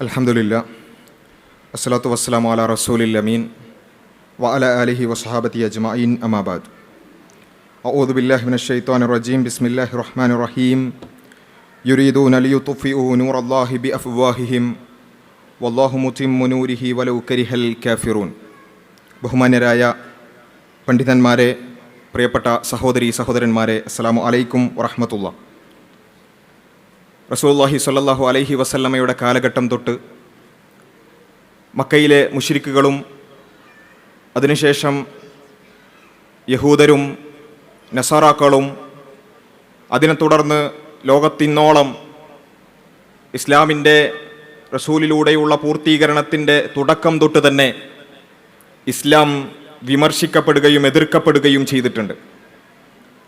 അലഹമുല്ല അസ്സലാത്തു വസ്സലാം അല റസൂലിൽ അമീൻ വ അല അലിഹി വസഹാബത്തി അജ്മീൻ അമാബാദ് അഊദ് ബില്ലാഹിമിൻ ഷെയ്ത്താൻ റജീം ബിസ്മില്ലാഹി റഹ്മാൻ റഹീം. യുരീദൂൻ അലി യുത്തുഫിഉ നൂർ അള്ളാഹി ബി അഫ്വാഹിഹിം വല്ലാഹു മുത്തിം മുനൂരിഹി വലൗ കരിഹൽ കാഫിറൂൻ. ബഹുമാന്യരായ പണ്ഡിതന്മാരെ പ്രിയപ്പെട്ട സഹോദരി സഹോദരന്മാരെ അസ്സലാമു അലൈക്കും വറഹമത്തുള്ള. റസൂല്ലാഹി സല്ലാഹു അലൈഹി വസല്ലമ്മയുടെ കാലഘട്ടം തൊട്ട് മക്കയിലെ മുഷിരിക്കുകളും അതിനുശേഷം യഹൂദരും നസാറാക്കളും അതിനെ തുടർന്ന് ലോകത്തിന്നോളം ഇസ്ലാമിന്റെ റസൂലിലൂടെയുള്ള പൂർത്തീകരണത്തിന്റെ തുടക്കം തൊട്ട് തന്നെ ഇസ്ലാം വിമർശിക്കപ്പെടുകയും എതിർക്കപ്പെടുകയും ചെയ്തിട്ടുണ്ട്.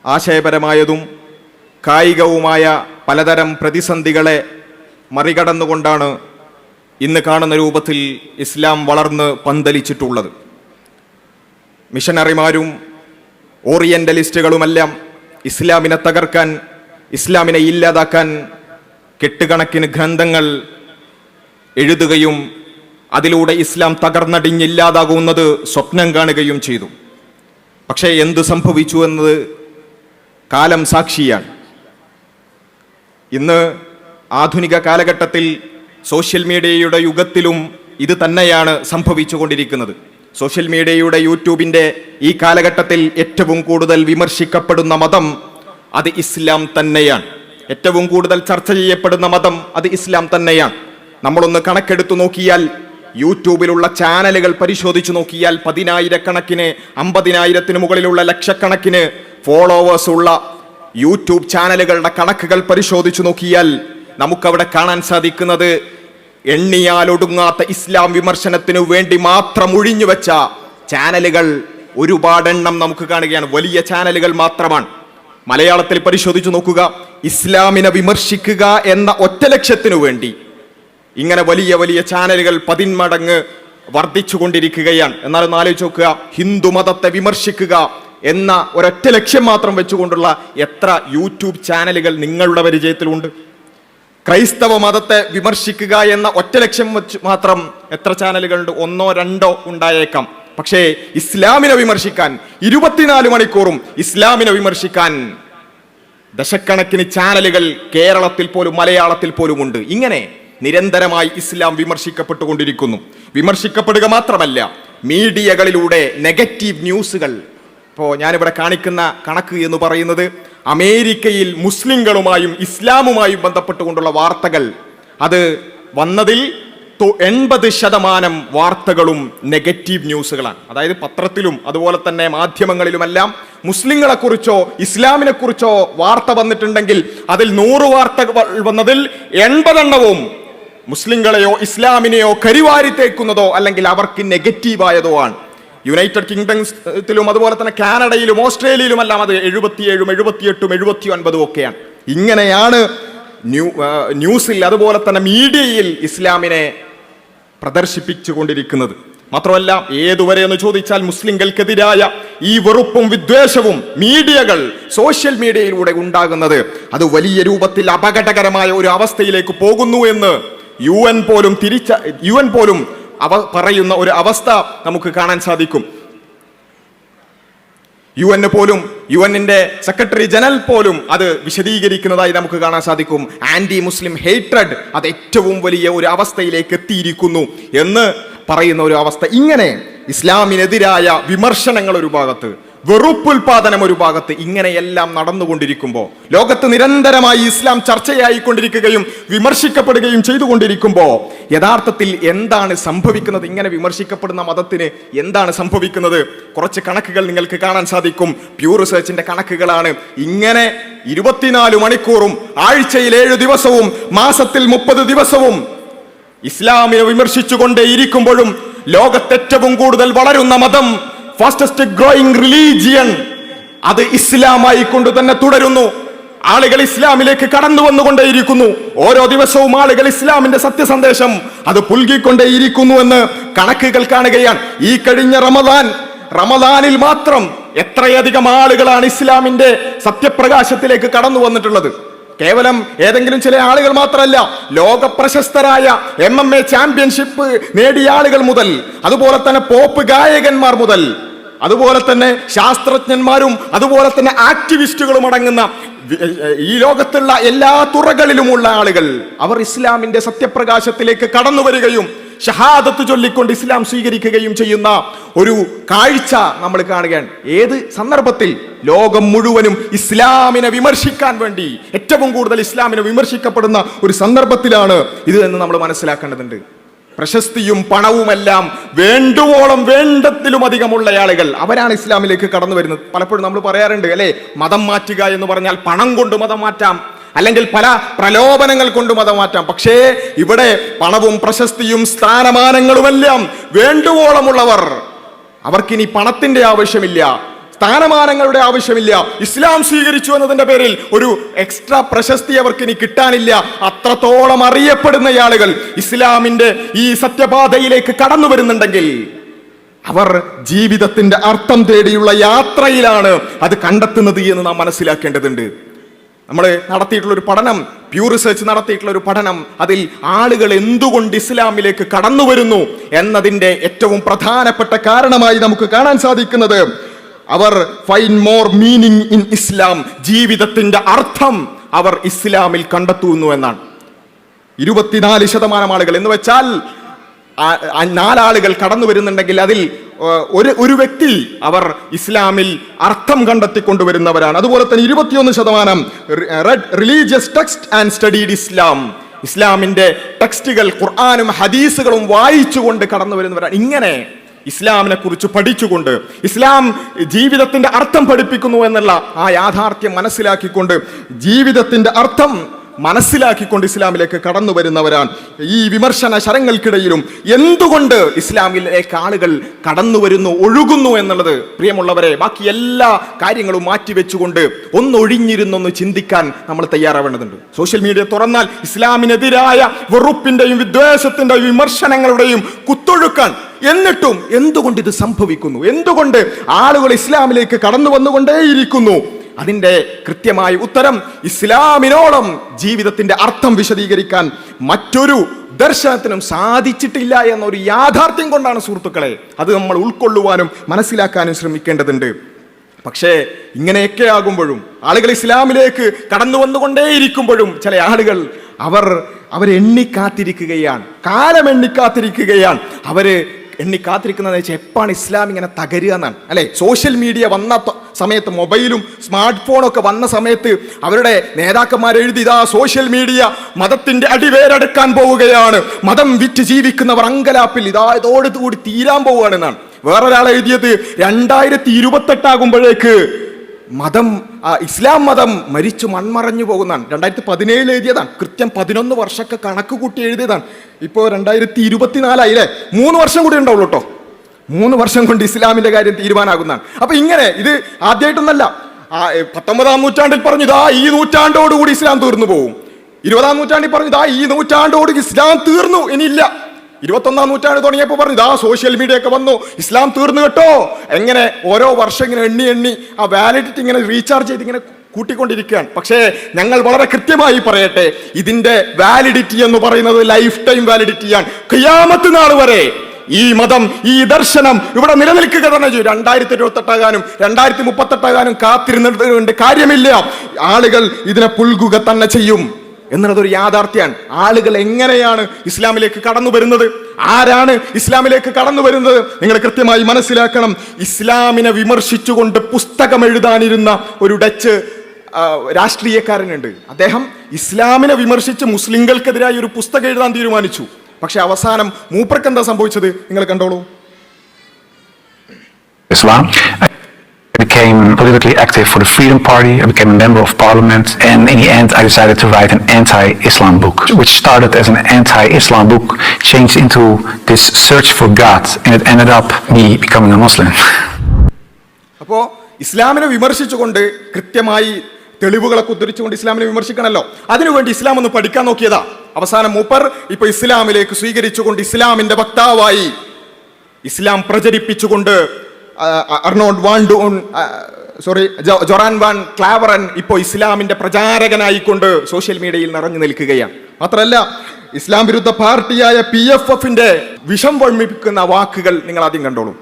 ആശയപരമായതും കായികവുമായ പലതരം പ്രതിസന്ധികളെ മറികടന്നുകൊണ്ടാണ് ഇന്ന് കാണുന്ന രൂപത്തിൽ ഇസ്ലാം വളർന്ന് പന്തലിച്ചിട്ടുള്ളത്. മിഷനറിമാരും ഓറിയന്റലിസ്റ്റുകളുമെല്ലാം ഇസ്ലാമിനെ തകർക്കാൻ ഇസ്ലാമിനെ ഇല്ലാതാക്കാൻ കെട്ടുകണക്കിന് ഗ്രന്ഥങ്ങൾ എഴുതുകയും അതിലൂടെ ഇസ്ലാം തകർന്നടിഞ്ഞില്ലാതാകുന്നത് സ്വപ്നം കാണുകയും ചെയ്തു. പക്ഷേ എന്തു സംഭവിച്ചു എന്നത് കാലം സാക്ഷിയാണ്. ഇന്ന് ആധുനിക കാലഘട്ടത്തിൽ സോഷ്യൽ മീഡിയയുടെ യുഗത്തിലും ഇത് തന്നെയാണ് സംഭവിച്ചുകൊണ്ടിരിക്കുന്നത്. സോഷ്യൽ മീഡിയയുടെ യൂട്യൂബിന്റെ ഈ കാലഘട്ടത്തിൽ ഏറ്റവും കൂടുതൽ വിമർശിക്കപ്പെടുന്ന മതം അത് ഇസ്ലാം തന്നെയാണ്. ഏറ്റവും കൂടുതൽ ചർച്ച ചെയ്യപ്പെടുന്ന മതം അത് ഇസ്ലാം തന്നെയാണ്. നമ്മളൊന്ന് കണക്കെടുത്തു നോക്കിയാൽ യൂട്യൂബിലുള്ള ചാനലുകൾ പരിശോധിച്ചു നോക്കിയാൽ പതിനായിരക്കണക്കിന് അമ്പതിനായിരത്തിന് മുകളിലുള്ള ലക്ഷക്കണക്കിന് ഫോളോവേഴ്സ് ഉള്ള യൂട്യൂബ് ചാനലുകളുടെ കണക്കുകൾ പരിശോധിച്ചു നോക്കിയാൽ നമുക്കവിടെ കാണാൻ സാധിക്കുന്നത് എണ്ണിയാലൊടുങ്ങാത്ത ഇസ്ലാം വിമർശനത്തിനു വേണ്ടി മാത്രം ഒഴിഞ്ഞുവെച്ച ചാനലുകൾ ഒരുപാടെണ്ണം നമുക്ക് കാണുകയാണ്. വലിയ ചാനലുകൾ മാത്രമാണ്. മലയാളത്തിൽ പരിശോധിച്ചു നോക്കുക. ഇസ്ലാമിനെ വിമർശിക്കുക എന്ന ഒറ്റ ലക്ഷ്യത്തിനു വേണ്ടി ഇങ്ങനെ വലിയ വലിയ ചാനലുകൾ പതിന്മടങ്ങ് വർദ്ധിച്ചുകൊണ്ടിരിക്കുകയാണ്. എന്നാലും ഒന്ന് ആലോചിച്ച് നോക്കുക. ഹിന്ദു മതത്തെ വിമർശിക്കുക എന്ന ഒരൊറ്റ ലക്ഷ്യം മാത്രം വെച്ചുകൊണ്ടുള്ള എത്ര യൂട്യൂബ് ചാനലുകൾ നിങ്ങളുടെ പരിചയത്തിലുണ്ട്? ക്രൈസ്തവ മതത്തെ വിമർശിക്കുക എന്ന ഒറ്റ ലക്ഷ്യം വെച്ച് മാത്രം എത്ര ചാനലുകളുണ്ട്? ഒന്നോ രണ്ടോ ഉണ്ടായേക്കാം. പക്ഷേ ഇസ്ലാമിനെ വിമർശിക്കാൻ ഇരുപത്തിനാല് മണിക്കൂറും ഇസ്ലാമിനെ വിമർശിക്കാൻ ദശക്കണക്കിന് ചാനലുകൾ കേരളത്തിൽ പോലും മലയാളത്തിൽ പോലും ഉണ്ട്. ഇങ്ങനെ നിരന്തരമായി ഇസ്ലാം വിമർശിക്കപ്പെട്ടുകൊണ്ടിരിക്കുന്നു. വിമർശിക്കപ്പെടുക മാത്രമല്ല മീഡിയകളിലൂടെ നെഗറ്റീവ് ന്യൂസുകൾ ഇപ്പോൾ ഞാനിവിടെ കാണിക്കുന്ന കണക്ക് എന്ന് പറയുന്നത് അമേരിക്കയിൽ മുസ്ലിങ്ങളുമായും ഇസ്ലാമുമായും ബന്ധപ്പെട്ടുകൊണ്ടുള്ള വാർത്തകൾ. അത് വന്നതിൽ എൺപത് ശതമാനം വാർത്തകളും നെഗറ്റീവ് ന്യൂസുകളാണ്. അതായത് പത്രത്തിലും അതുപോലെ തന്നെ മാധ്യമങ്ങളിലുമെല്ലാം മുസ്ലിങ്ങളെക്കുറിച്ചോ ഇസ്ലാമിനെക്കുറിച്ചോ ഇസ്ലാമിനെ വാർത്ത വന്നിട്ടുണ്ടെങ്കിൽ അതിൽ നൂറ് വാർത്തകൾ വന്നതിൽ എൺപതെണ്ണവും മുസ്ലിങ്ങളെയോ ഇസ്ലാമിനെയോ കരിവാരി തേക്കുന്നതോ അല്ലെങ്കിൽ അവർക്ക് നെഗറ്റീവായതോ ആണ്. യുണൈറ്റഡ് കിങ്ഡംസിലും അതുപോലെ തന്നെ കാനഡയിലും ഓസ്ട്രേലിയയിലും ഓസ്ട്രേലിയയിലുമെല്ലാം അത് എഴുപത്തിയേഴും എഴുപത്തിയെട്ടും എഴുപത്തി ഒൻപതും ഒക്കെയാണ്. ഇങ്ങനെയാണ് ന്യൂ ന്യൂസിൽ അതുപോലെ തന്നെ മീഡിയയിൽ ഇസ്ലാമിനെ പ്രദർശിപ്പിച്ചു കൊണ്ടിരിക്കുന്നത് മാത്രമല്ല ഏതുവരെ എന്ന് ചോദിച്ചാൽ മുസ്ലിങ്ങൾക്കെതിരായ ഈ വെറുപ്പും വിദ്വേഷവും മീഡിയകൾ സോഷ്യൽ മീഡിയയിലൂടെ ഉണ്ടാകുന്നത് അത് വലിയ രൂപത്തിൽ അപകടകരമായ ഒരു അവസ്ഥയിലേക്ക് പോകുന്നു എന്ന് യു എൻ പോലും തിരിച്ച യു എൻ പോലും അവ പറയുന്ന ഒരു അവസ്ഥ നമുക്ക് കാണാൻ സാധിക്കും. യു എന് പോലും യു എന്നിന്റെ സെക്രട്ടറി ജനറൽ പോലും അത് വിശദീകരിക്കുന്നതായി നമുക്ക് കാണാൻ സാധിക്കും. ആന്റി മുസ്ലിം ഹെയ്ട്രഡ് അത് ഏറ്റവും വലിയ ഒരു അവസ്ഥയിലേക്ക് എത്തിയിരിക്കുന്നു എന്ന് പറയുന്ന ഒരു അവസ്ഥ. ഇങ്ങനെ ഇസ്ലാമിനെതിരായ വിമർശനങ്ങൾ ഒരു ഭാഗത്ത് വെറുപ്പുൽപാദനം ഒരു ഭാഗത്ത് ഇങ്ങനെയെല്ലാം നടന്നുകൊണ്ടിരിക്കുമ്പോൾ ലോകത്ത് നിരന്തരമായി ഇസ്ലാം ചർച്ചയായിക്കൊണ്ടിരിക്കുകയും വിമർശിക്കപ്പെടുകയും ചെയ്തുകൊണ്ടിരിക്കുമ്പോൾ യഥാർത്ഥത്തിൽ എന്താണ് സംഭവിക്കുന്നത്? ഇങ്ങനെ വിമർശിക്കപ്പെടുന്ന മതത്തിന് എന്താണ് സംഭവിക്കുന്നത്? കുറച്ച് കണക്കുകൾ നിങ്ങൾക്ക് കാണാൻ സാധിക്കും. പ്യൂർ റിസർച്ചിന്റെ കണക്കുകളാണ്. ഇങ്ങനെ ഇരുപത്തിനാല് മണിക്കൂറും ആഴ്ചയിൽ ഏഴ് ദിവസവും മാസത്തിൽ മുപ്പത് ദിവസവും ഇസ്ലാമിനെ വിമർശിച്ചുകൊണ്ടേ ഇരിക്കുമ്പോഴും ലോകത്തേറ്റവും കൂടുതൽ വളരുന്ന മതം ഫാസ്റ്റസ്റ്റ് ഗ്രോയിങ് റിലീജിയൻ അത് ഇസ്ലാമായി കൊണ്ട് തന്നെ തുടരുന്നു. ആളുകൾ ഇസ്ലാമിലേക്ക് കടന്നു വന്നുകൊണ്ടേയിരിക്കുന്നു. ഓരോ ദിവസവും ആളുകൾ ഇസ്ലാമിന്റെ സത്യസന്ദേശം അത് പുൽകിക്കൊണ്ടേയിരിക്കുന്നു എന്ന് കണക്കുകൾ കാണുകയാണ്. ഈ കഴിഞ്ഞ റമദാൻ റമദാനിൽ മാത്രം എത്രയധികം ആളുകളാണ് ഇസ്ലാമിന്റെ സത്യപ്രകാശത്തിലേക്ക് കടന്നു വന്നിട്ടുള്ളത്? കേവലം ഏതെങ്കിലും ചില ആളുകൾ മാത്രമല്ല ലോക പ്രശസ്തരായ എം എം എ ചാമ്പ്യൻഷിപ്പ് നേടിയ ആളുകൾ മുതൽ അതുപോലെ തന്നെ പോപ്പ് ഗായകന്മാർ മുതൽ അതുപോലെ തന്നെ ശാസ്ത്രജ്ഞന്മാരും അതുപോലെ തന്നെ ആക്ടിവിസ്റ്റുകളും അടങ്ങുന്ന ഈ ലോകത്തുള്ള എല്ലാ തുറകളിലുമുള്ള ആളുകൾ അവർ ഇസ്ലാമിന്റെ സത്യപ്രകാശത്തിലേക്ക് കടന്നു വരികയും ഷഹാദത്ത് ചൊല്ലിക്കൊണ്ട് ഇസ്ലാം സ്വീകരിക്കുകയും ചെയ്യുന്ന ഒരു കാഴ്ച നമ്മൾ കാണുകയാണ്. ഏത് സന്ദർഭത്തിൽ? ലോകം മുഴുവനും ഇസ്ലാമിനെ വിമർശിക്കാൻ വേണ്ടി ഏറ്റവും കൂടുതൽ ഇസ്ലാമിനെ വിമർശിക്കപ്പെടുന്ന ഒരു സന്ദർഭത്തിലാണ് ഇത് എന്ന് നമ്മൾ മനസ്സിലാക്കേണ്ടതുണ്ട്. പ്രശസ്തിയും പണവുമെല്ലാം വേണ്ടുവോളം വേണ്ടത്തിലും അധികമുള്ള ആളുകൾ അവരാണ് ഇസ്ലാമിലേക്ക് കടന്നു വരുന്നത്. പലപ്പോഴും നമ്മൾ പറയാറുണ്ട് അല്ലേ? മതം മാറ്റുക എന്ന് പറഞ്ഞാൽ പണം കൊണ്ട് മതം മാറ്റാം. അല്ലെങ്കിൽ പല പ്രലോഭനങ്ങൾ കൊണ്ട് മതം മാറ്റാം. പക്ഷേ ഇവിടെ പണവും പ്രശസ്തിയും സ്ഥാനമാനങ്ങളുമെല്ലാം വേണ്ടുവോളമുള്ളവർ. അവർക്കിനി പണത്തിന്റെ ആവശ്യമില്ല. സ്ഥാനമാനങ്ങളുടെ ആവശ്യമില്ല. ഇസ്ലാം സ്വീകരിച്ചു എന്നതിന്റെ പേരിൽ ഒരു എക്സ്ട്രാ പ്രശസ്തി അവർക്ക് ഇനി കിട്ടാനില്ല. അത്രത്തോളം അറിയപ്പെടുന്ന ആളുകൾ ഇസ്ലാമിന്റെ ഈ സത്യപാതയിലേക്ക് കടന്നു വരുന്നുണ്ടെങ്കിൽ അവർ ജീവിതത്തിന്റെ അർത്ഥം തേടിയുള്ള യാത്രയിലാണ് അത് കണ്ടെത്തുന്നത് എന്ന് നാം മനസ്സിലാക്കേണ്ടതുണ്ട്. നമ്മൾ നടത്തിയിട്ടുള്ള ഒരു പഠനം പ്യൂർ റിസർച്ച് നടത്തിയിട്ടുള്ള ഒരു പഠനം അതിൽ ആളുകൾ എന്തുകൊണ്ട് ഇസ്ലാമിലേക്ക് കടന്നു വരുന്നു എന്നതിന്റെ ഏറ്റവും പ്രധാനപ്പെട്ട കാരണമായി നമുക്ക് കാണാൻ സാധിക്കുന്നത് അവർ find more meaning in Islam ജീവിതത്തിന്റെ അർത്ഥം അവർ ഇസ്ലാമിൽ കണ്ടെത്തുന്നു എന്നാണ്. ഇരുപത്തിനാല് ശതമാനം ആളുകൾ. എന്ന് വെച്ചാൽ നാലാളുകൾ കടന്നു വരുന്നുണ്ടെങ്കിൽ അതിൽ ഒരു ഒരു വ്യക്തി അവർ ഇസ്ലാമിൽ അർത്ഥം കണ്ടെത്തിക്കൊണ്ടുവരുന്നവരാണ്. അതുപോലെ തന്നെ ഇരുപത്തിയൊന്ന് ശതമാനം read religious text and studied Islam ഇസ്ലാമിന്റെ ടെക്സ്റ്റുകൾ ഖുർആാനും ഹദീസുകളും വായിച്ചുകൊണ്ട് കടന്നു വരുന്നവരാണ്. ഇങ്ങനെ ഇസ്ലാമിനെ കുറിച്ച് പഠിച്ചുകൊണ്ട് ഇസ്ലാം ജീവിതത്തിന്റെ അർത്ഥം പഠിപ്പിക്കുന്നു എന്നുള്ള ആ യാഥാർത്ഥ്യം മനസ്സിലാക്കിക്കൊണ്ട് ജീവിതത്തിന്റെ അർത്ഥം മനസ്സിലാക്കിക്കൊണ്ട് ഇസ്ലാമിലേക്ക് കടന്നു വരുന്നവരാണ്. ഈ വിമർശന ശരങ്ങൾക്കിടയിലും എന്തുകൊണ്ട് ഇസ്ലാമിലേക്ക് ആളുകൾ കടന്നു വരുന്നു ഒഴുകുന്നു എന്നുള്ളത് പ്രിയമുള്ളവരെ ബാക്കി എല്ലാ കാര്യങ്ങളും മാറ്റിവെച്ചുകൊണ്ട് ഒന്നൊഴിഞ്ഞിരുന്നൊന്ന് ചിന്തിക്കാൻ നമ്മൾ തയ്യാറാവേണ്ടതുണ്ട്. സോഷ്യൽ മീഡിയ തുറന്നാൽ ഇസ്ലാമിനെതിരായ വെറുപ്പിന്റെയും വിദ്വേഷത്തിന്റെയും വിമർശനങ്ങളുടെയും കുത്തൊഴുക്കാൻ എന്നിട്ടും എന്തുകൊണ്ട് ഇത് സംഭവിക്കുന്നു? എന്തുകൊണ്ട് ആളുകൾ ഇസ്ലാമിലേക്ക് കടന്നു വന്നുകൊണ്ടേയിരിക്കുന്നു? അതിന്റെ കൃത്യമായ ഉത്തരം ഇസ്ലാമിനോളം ജീവിതത്തിന്റെ അർത്ഥം വിശദീകരിക്കാൻ മറ്റൊരു ദർശനത്തിനും സാധിച്ചിട്ടില്ല എന്നൊരു യാഥാർത്ഥ്യം കൊണ്ടാണ് സുഹൃത്തുക്കളെ. അത് നമ്മൾ ഉൾക്കൊള്ളുവാനും മനസ്സിലാക്കാനും ശ്രമിക്കേണ്ടതുണ്ട്. പക്ഷേ ഇങ്ങനെയൊക്കെ ആകുമ്പോഴും ആളുകൾ ഇസ്ലാമിലേക്ക് കടന്നു വന്നുകൊണ്ടേയിരിക്കുമ്പോഴും ചില ആളുകൾ അവർ അവരെണ്ണി കാത്തിരിക്കുകയാണ്. കാലം എണ്ണി കാത്തിരിക്കുകയാണ്. അവർ എണ്ണി കാത്തിരിക്കുന്നത് വെച്ചാൽ എപ്പോഴാണ് ഇസ്ലാം ഇങ്ങനെ തകരുക എന്നാണ്. അല്ലെ? സോഷ്യൽ മീഡിയ വന്ന സമയത്ത് മൊബൈലും സ്മാർട്ട് ഫോണൊക്കെ വന്ന സമയത്ത് അവരുടെ നേതാക്കന്മാർ എഴുതി ഇതാ സോഷ്യൽ മീഡിയ മതത്തിന്റെ അടിവേരടുക്കാൻ പോവുകയാണ്. മതം വിറ്റ് ജീവിക്കുന്നവർ അങ്കലാപ്പിൽ ഇതാ ഇതോടുകൂടി തീരാൻ പോവുകയാണെന്നാണ്. വേറൊരാൾ എഴുതിയത് രണ്ടായിരത്തി ഇരുപത്തെട്ടാകുമ്പോഴേക്ക് മതം ഇസ്ലാം മതം മരിച്ചു മൺമറഞ്ഞു പോകുന്നതാണ്. രണ്ടായിരത്തി പതിനേഴിൽ എഴുതിയതാണ്. കൃത്യം പതിനൊന്ന് വർഷമൊക്കെ കണക്ക് കൂട്ടി എഴുതിയതാണ്. ഇപ്പോൾ രണ്ടായിരത്തി ഇരുപത്തിനാലായില്ലേ മൂന്ന് വർഷം കൂടി ഉണ്ടാവുള്ളൂ കേട്ടോ. മൂന്ന് വർഷം കൊണ്ട് ഇസ്ലാമിന്റെ കാര്യം തീരുമാനമാകുന്നതാണ് അപ്പൊ ഇങ്ങനെ ഇത് ആദ്യമായിട്ടൊന്നല്ല പത്തൊമ്പതാം നൂറ്റാണ്ടിൽ പറഞ്ഞു ഇതാ ഈ നൂറ്റാണ്ടോടുകൂടി ഇസ്ലാം തീർന്നു പോകും ഇരുപതാം നൂറ്റാണ്ടിൽ പറഞ്ഞു ഇതാ ഈ നൂറ്റാണ്ടോട് ഇസ്ലാം തീർന്നു ഇനിയില്ല. ഇരുപത്തൊന്നാം നൂറ്റാണ്ട് തുടങ്ങിയപ്പോൾ പറഞ്ഞു ഇതാ സോഷ്യൽ മീഡിയ ഒക്കെ വന്നു ഇസ്ലാം തീർന്നു കേട്ടോ. എങ്ങനെ ഓരോ വർഷം ഇങ്ങനെ എണ്ണി എണ്ണി ആ വാലിഡിറ്റി ഇങ്ങനെ റീചാർജ് ചെയ്ത് ഇങ്ങനെ കൂട്ടിക്കൊണ്ടിരിക്കുകയാണ്. പക്ഷേ ഞങ്ങൾ വളരെ കൃത്യമായി പറയട്ടെ ഇതിന്റെ വാലിഡിറ്റി എന്ന് പറയുന്നത് ലൈഫ് ടൈം വാലിഡിറ്റിയാണ് ഖിയാമത്ത് നാൾ വരെ ഈ മതം ഈ ദർശനം ഇവിടെ നിലനിൽക്കുക തന്നെ ചെയ്യും. രണ്ടായിരത്തി ഇരുപത്തെട്ടാകാനും രണ്ടായിരത്തി മുപ്പത്തെട്ടാകാനും കാത്തിരുന്നിട്ടുണ്ട്. കാര്യമില്ല. ആളുകൾ ഇതിനെ പുൽകുക തന്നെ ചെയ്യും എന്നുള്ളതൊരു യാഥാർത്ഥ്യമാണ് ആളുകൾ എങ്ങനെയാണ് ഇസ്ലാമിലേക്ക് കടന്നു വരുന്നത്? ആരാണ് ഇസ്ലാമിലേക്ക് കടന്നു വരുന്നത്? നിങ്ങൾ കൃത്യമായി മനസ്സിലാക്കണം. ഇസ്ലാമിനെ വിമർശിച്ചുകൊണ്ട് പുസ്തകം എഴുതാനിരുന്ന ഒരു ഡച്ച് രാഷ്ട്രീയക്കാരനുണ്ട്. അദ്ദേഹം ഇസ്ലാമിനെ വിമർശിച്ച് മുസ്ലിങ്ങൾക്കെതിരായി ഒരു പുസ്തകം എഴുതാൻ തീരുമാനിച്ചു. പക്ഷെ അവസാനം മൂപ്പർക്ക് എന്താ സംഭവിച്ചത് നിങ്ങൾ കണ്ടോളൂ Islam. I became politically active for the Freedom Party. I became a member of parliament. And in the end, I decided to write an anti-Islam book, which started as an anti-Islam book, changed into this search for God, and it ended up me becoming a Muslim. അപ്പോൾ ഇസ്ലാമിനെ വിമർശിച്ചുകൊണ്ട് കൃത്യമായി തെളിവുകളൊക്കെ ഉദ്ധരിച്ചുകൊണ്ട് ഇസ്ലാമിനെ വിമർശിക്കണമല്ലോ അതിനുവേണ്ടി ഇസ്ലാം ഒന്ന് പഠിക്കാൻ നോക്കിയതാ. അവസാനം മൂപ്പർ ഇപ്പൊ ഇസ്ലാമിലേക്ക് സ്വീകരിച്ചുകൊണ്ട് ഇസ്ലാമിന്റെ വക്താവായി. ഇസ്ലാം പ്രചരിപ്പിച്ചുകൊണ്ട് Arnoud van Doorn sorry Joram van Klaveren ഇപ്പോൾ ഇസ്ലാമിന്റെ പ്രചാരകനായിക്കൊണ്ട് സോഷ്യൽ മീഡിയയിൽ നിറഞ്ഞു നിൽക്കുകയാണ്. മാത്രമല്ല ഇസ്ലാം വിരുദ്ധ പാർട്ടിയായ പി എഫ് എഫിന്റെ വിഷം വഴിപ്പിക്കുന്ന വാക്കുകൾ നിങ്ങൾ ആദ്യം കണ്ടോളൂ.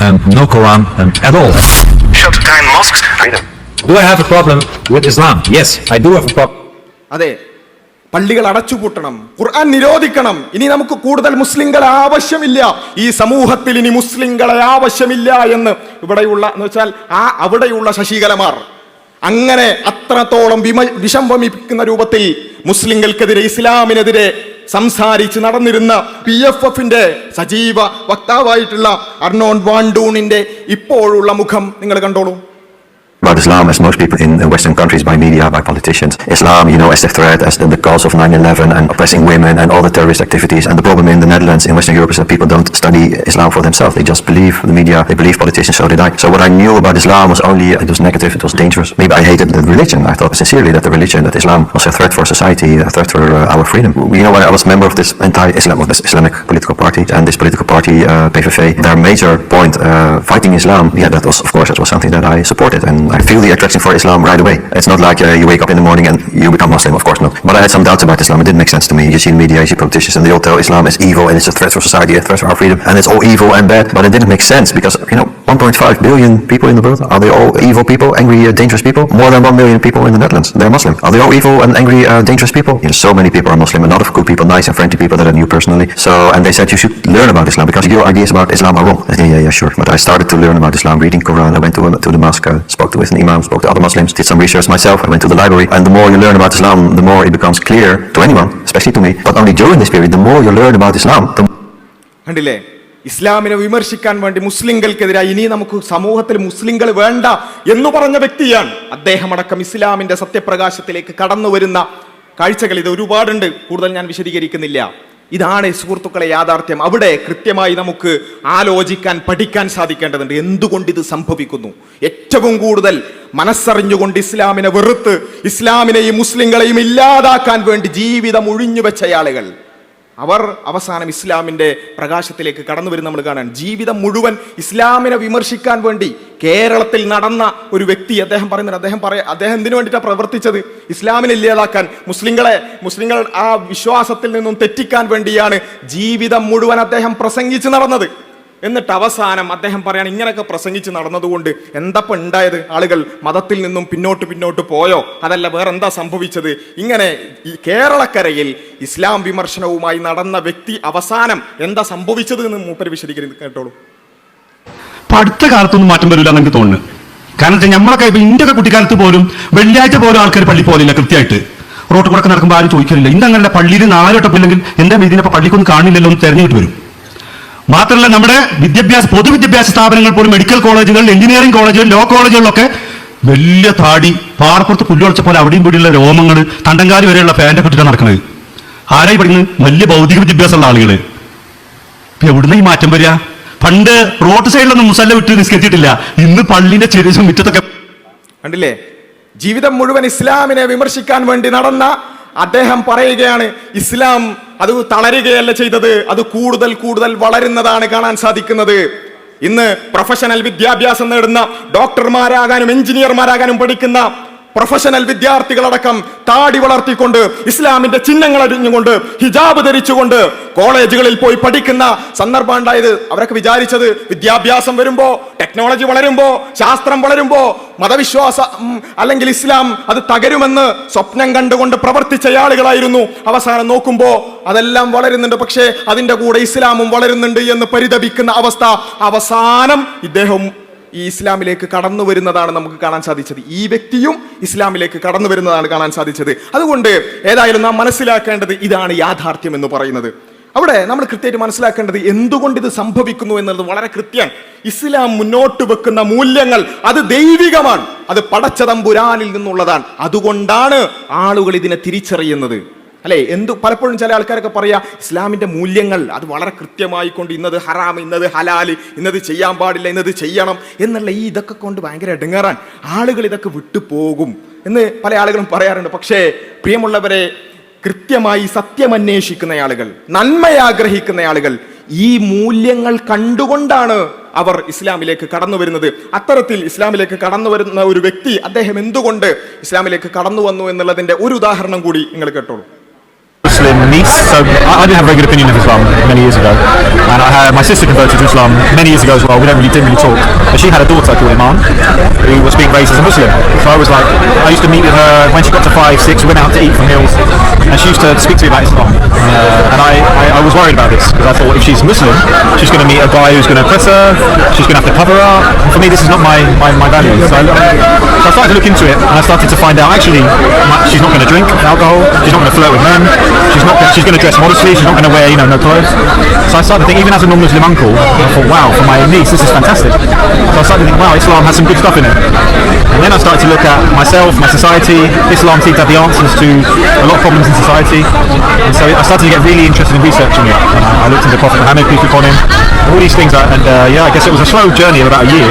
Um, no Quran um, at all. Shut down mosques. Do I have a problem with Islam? Yes, I do have a problem. അതെ പള്ളികൾ അടച്ചുപൂട്ടണം ഖുർആൻ നിരോധിക്കണം ഇനി നമുക്ക് കൂടുതൽ മുസ്ലിങ്ങളെ ആവശ്യമില്ല ഈ സമൂഹത്തിൽ ഇനി മുസ്ലിങ്ങളെ ആവശ്യമില്ല എന്ന് ഇവിടെയുള്ള എന്ന് വെച്ചാൽ ആ അവിടെയുള്ള ശശികലമാർ അങ്ങനെ അത്രത്തോളം വിമ വിഷം വമിപ്പിക്കുന്ന രൂപത്തിൽ മുസ്ലിങ്ങൾക്കെതിരെ ഇസ്ലാമിനെതിരെ സംസാരിച്ച് നടന്നിരുന്ന പി എഫ് എഫിന്റെ സജീവ വക്താവായിട്ടുള്ള അർണോൺ വാണ്ടൂണിന്റെ ഇപ്പോഴുള്ള മുഖം നിങ്ങൾ കണ്ടോളൂ. About Islam as most people in Western countries by media, by politicians. Islam, you know, as the threat, as the, the cause of 9-11 and oppressing women and all the terrorist activities. And the problem in the Netherlands, in Western Europe, is that people don't study Islam for themselves. They just believe the media, they believe politicians, so did I. So what I knew about Islam was only, it was negative, it was dangerous. Maybe I hated the religion. I thought sincerely that the religion, that Islam was a threat for society, a threat for uh, our freedom. You know, when I was a member of this anti-Islam, of this Islamic political party, and this political party, uh, PVV, their major point, uh, fighting Islam, yeah, that was, of course, that was something that I supported. And I feel the attraction for Islam right away. It's not like uh, you wake up in the morning and you become Muslim, of course not. But I had some doubts about Islam. It didn't make sense to me. You see the media, you see politicians, and they all tell Islam is evil and it's a threat for society, a threat for our freedom, and it's all evil and bad. But it didn't make sense because, you know, 1.5 billion people in the world, are they all evil people, angry, uh, dangerous people? More than 1 million people in the Netherlands, they're Muslim. Are they all evil and angry, uh, dangerous people? You know, so many people are Muslim, a lot of good people, nice and friendly people that I knew personally. So, and they said you should learn about Islam because your ideas about Islam are wrong. Said, yeah, yeah, yeah, sure. But I started to learn about Islam, reading Quran. I went to, to the mosque, uh, spoke to with an imam, spoke to other Muslims, did some research myself. I went to the library. And the more you learn about Islam, the more it becomes clear to anyone, especially to me. But only during this period, the more you learn about Islam, the ഇസ്ലാമിനെ വിമർശിക്കാൻ വേണ്ടി മുസ്ലിങ്ങൾക്കെതിരായി ഇനി നമുക്ക് സമൂഹത്തിൽ മുസ്ലിങ്ങൾ വേണ്ട എന്ന് പറഞ്ഞ വ്യക്തിയാണ് അദ്ദേഹം അടക്കം ഇസ്ലാമിന്റെ സത്യപ്രകാശത്തിലേക്ക് കടന്നു വരുന്ന കാഴ്ചകൾ ഇത് ഒരുപാടുണ്ട്. കൂടുതൽ ഞാൻ വിശദീകരിക്കുന്നില്ല. ഇതാണ് സുഹൃത്തുക്കളെ യാഥാർത്ഥ്യം. അവിടെ കൃത്യമായി നമുക്ക് ആലോചിക്കാൻ പഠിക്കാൻ സാധിക്കേണ്ടതുണ്ട്. എന്തുകൊണ്ട് ഇത് സംഭവിക്കുന്നു? ഏറ്റവും കൂടുതൽ മനസ്സറിഞ്ഞുകൊണ്ട് ഇസ്ലാമിനെ വെറുത്ത് ഇസ്ലാമിനെയും മുസ്ലിങ്ങളെയും ഇല്ലാതാക്കാൻ വേണ്ടി ജീവിതം ഒഴിഞ്ഞു വെച്ച ആളുകൾ. അവർ അവസാനം ഇസ്ലാമിന്റെ പ്രകാശത്തിലേക്ക് കടന്നു വരുന്ന നമ്മൾ കാണാൻ. ജീവിതം മുഴുവൻ ഇസ്ലാമിനെ വിമർശിക്കാൻ വേണ്ടി കേരളത്തിൽ നടന്ന ഒരു വ്യക്തി അദ്ദേഹം പറയുന്നത് അദ്ദേഹം പറയാ അദ്ദേഹം എന്തിനു വേണ്ടിയിട്ടാണ് പ്രവർത്തിച്ചത്? ഇസ്ലാമിനെ ഇല്ലാതാക്കാൻ മുസ്ലിങ്ങളെ മുസ്ലിങ്ങൾ ആ വിശ്വാസത്തിൽ നിന്നും തെറ്റിക്കാൻ വേണ്ടിയാണ് ജീവിതം മുഴുവൻ അദ്ദേഹം പ്രസംഗിച്ച് നടന്നത്. എന്നിട്ട് അവസാനം അദ്ദേഹം പറയാൻ ഇങ്ങനെയൊക്കെ പ്രസംഗിച്ച് നടന്നതുകൊണ്ട് എന്തപ്പം ഉണ്ടായത് ആളുകൾ മതത്തിൽ നിന്നും പിന്നോട്ട് പിന്നോട്ട് പോയോ? അതല്ല വേറെ എന്താ സംഭവിച്ചത്? ഇങ്ങനെ ഈ കേരളക്കരയിൽ ഇസ്ലാം വിമർശനവുമായി നടന്ന വ്യക്തി അവസാനം എന്താ സംഭവിച്ചത് എന്ന് മൂപ്പര് വിശദീകരിക്കുന്നത് കേട്ടോളൂ. അടുത്ത കാലത്തൊന്നും മാറ്റം വരില്ല എന്ന് എനിക്ക് തോന്നുന്നു. കാരണം നമ്മളൊക്കെ ഇപ്പൊ ഇന്ത്യ ഒക്കെ കുട്ടിക്കാലത്ത് പോലും വെള്ളിയാഴ്ച പോലും ആൾക്കാർ പള്ളി പോലില്ല കൃത്യമായിട്ട്. റോഡ് കൂടെ നടക്കുമ്പോൾ ആരും ചോദിക്കലില്ല. ഇന്ന് അങ്ങനെ പള്ളിയിൽ നാലോട്ടപ്പില്ലെങ്കിൽ എന്താ ഇതിനെ പള്ളിക്കൊന്നും കാണില്ലല്ലോ എന്ന് തെരഞ്ഞെടുത്ത് വരും. മാത്രമല്ല നമ്മുടെ വിദ്യാഭ്യാസ പൊതുവിദ്യാഭ്യാസ സ്ഥാപനങ്ങൾ പോലും മെഡിക്കൽ കോളേജുകൾ എഞ്ചിനീയറിംഗ് കോളേജുകൾ ലോ കോളേജുകളിലൊക്കെ വലിയ താടി പാറപ്പുറത്ത് പുല്ലുളച്ച പോലെ അവിടെയും കൂടിയുള്ള രോമങ്ങൾ തണ്ടങ്കാരി വരെയുള്ള ഫാന്റെ ഇട്ടിട്ടാണ് നടക്കുന്നത് ആരായി പഠിക്കുന്നത് വലിയ ഭൗതിക വിദ്യാഭ്യാസമുള്ള ആളുകൾ എവിടുന്ന ഈ മാറ്റം വരിക? പണ്ട് റോഡ് സൈഡിലൊന്നും മുസല്ല വിട്ട് നിസ്കരിച്ചിട്ടില്ല. ഇന്ന് പള്ളിന്റെ ചെറിയ മുറ്റത്തൊക്കെ കണ്ടില്ലേ? ജീവിതം മുഴുവൻ ഇസ്ലാമിനെ വിമർശിക്കാൻ വേണ്ടി നടന്ന അദ്ദേഹം പറയുകയാണ് ഇസ്ലാം അത് തളരുകയല്ല ചെയ്തത്. അത് കൂടുതൽ കൂടുതൽ വളരുന്നതാണ് കാണാൻ സാധിക്കുന്നത്. ഇന്ന് പ്രൊഫഷണൽ വിദ്യാഭ്യാസം നേടുന്ന ഡോക്ടർമാരാകാനും എഞ്ചിനീയർമാരാകാനും പഠിക്കുന്ന പ്രൊഫഷണൽ വിദ്യാർത്ഥികളടക്കം താടി വളർത്തിക്കൊണ്ട് ഇസ്ലാമിന്റെ ചിഹ്നങ്ങൾ അരിഞ്ഞുകൊണ്ട് ഹിജാബ് ധരിച്ചുകൊണ്ട് കോളേജുകളിൽ പോയി പഠിക്കുന്ന സന്ദർഭം ഉണ്ടായത് അവരൊക്കെ വിചാരിച്ചത് വിദ്യാഭ്യാസം വരുമ്പോ ടെക്നോളജി വളരുമ്പോ ശാസ്ത്രം വളരുമ്പോ മതവിശ്വാസം അല്ലെങ്കിൽ ഇസ്ലാം അത് തകരുമെന്ന് സ്വപ്നം കണ്ടുകൊണ്ട് പ്രവർത്തിച്ച ആളുകളായിരുന്നു. അവസാനം നോക്കുമ്പോ അതെല്ലാം വളരുന്നുണ്ട്. പക്ഷേ അതിന്റെ കൂടെ ഇസ്ലാമും വളരുന്നുണ്ട് എന്ന് പരിതപിക്കുന്ന അവസ്ഥ അവസാനം ഇദ്ദേഹം ഈ ഇസ്ലാമിലേക്ക് കടന്നു വരുന്നതാണ് നമുക്ക് കാണാൻ സാധിച്ചത്. ഈ വ്യക്തിയും ഇസ്ലാമിലേക്ക് കടന്നു വരുന്നതാണ് കാണാൻ സാധിച്ചത്. അതുകൊണ്ട് ഏതായാലും നാം മനസ്സിലാക്കേണ്ടത് ഇതാണ് യാഥാർത്ഥ്യം എന്ന് പറയുന്നത്. അവിടെ നമ്മൾ കൃത്യമായിട്ട് മനസ്സിലാക്കേണ്ടത് എന്തുകൊണ്ട് ഇത് സംഭവിക്കുന്നു എന്നുള്ളത് വളരെ കൃത്യം ഇസ്ലാം മുന്നോട്ട് വെക്കുന്ന മൂല്യങ്ങൾ അത് ദൈവികമാണ്. അത് പടച്ചതമ്പുരാനിൽ നിന്നുള്ളതാണ്. അതുകൊണ്ടാണ് ആളുകൾ ഇതിനെ തിരിച്ചറിയുന്നത്. അല്ലെ? എന്തു പലപ്പോഴും ചില ആൾക്കാരൊക്കെ പറയാ ഇസ്ലാമിന്റെ മൂല്യങ്ങൾ അത് വളരെ കൃത്യമായി കൊണ്ട് ഇന്നത് ഹറാം ഇന്നത് ഹലാൽ ഇന്നത് ചെയ്യാൻ പാടില്ല ഇന്നത് ചെയ്യണം എന്നുള്ള ഈ ഇതൊക്കെ കൊണ്ട് ഭയങ്കര ഇടങ്ങേറാൻ ആളുകൾ ഇതൊക്കെ വിട്ടുപോകും എന്ന് പല ആളുകളും പറയാറുണ്ട്. പക്ഷേ പ്രിയമുള്ളവരെ കൃത്യമായി സത്യമന്വേഷിക്കുന്ന ആളുകൾ നന്മയാഗ്രഹിക്കുന്ന ആളുകൾ ഈ മൂല്യങ്ങൾ കണ്ടുകൊണ്ടാണ് അവർ ഇസ്ലാമിലേക്ക് കടന്നു വരുന്നത്. അത്തരത്തിൽ ഇസ്ലാമിലേക്ക് കടന്നു വരുന്ന ഒരു വ്യക്തി അദ്ദേഹം എന്തുകൊണ്ട് ഇസ്ലാമിലേക്ക് കടന്നു വന്നു എന്നുള്ളതിന്റെ ഒരു ഉദാഹരണം കൂടി നിങ്ങൾ കേട്ടോളൂ. Muslim niece. So I, I didn't have a very good opinion of Islam many years ago, and I had my sister converted to Islam many years ago as well. We don't really didn't really talk, but she had a daughter called Iman who was being raised as a Muslim. So I was like, I used to meet with her when she got to five, six. We went out to eat for meals, and she used to speak to me about Islam. Uh, and I, I, I was worried about this because I thought if she's Muslim, she's going to meet a guy who's going to oppress her. She's going to have to cover up. And for me, this is not my my, my values. So I, so I started to look into it, and I started to find out actually she's not going to drink alcohol. She's not going to flirt with men. She's not. Gonna, she's going to dress modestly. She's not going to wear, you know, no clothes. So I started to think, even as a non-Muslim uncle, I thought, wow, for my niece, this is fantastic. So I started to think, wow, Islam has some good stuff in it. And then I started to look at myself, my society. Islam seems to have the answers to a lot of problems in society. And so I started to get really interested in researching it. And I, I looked into Prophet Muhammad, peace be upon him, all these things. uh, And uh, yeah, I guess it was a slow journey of about a year.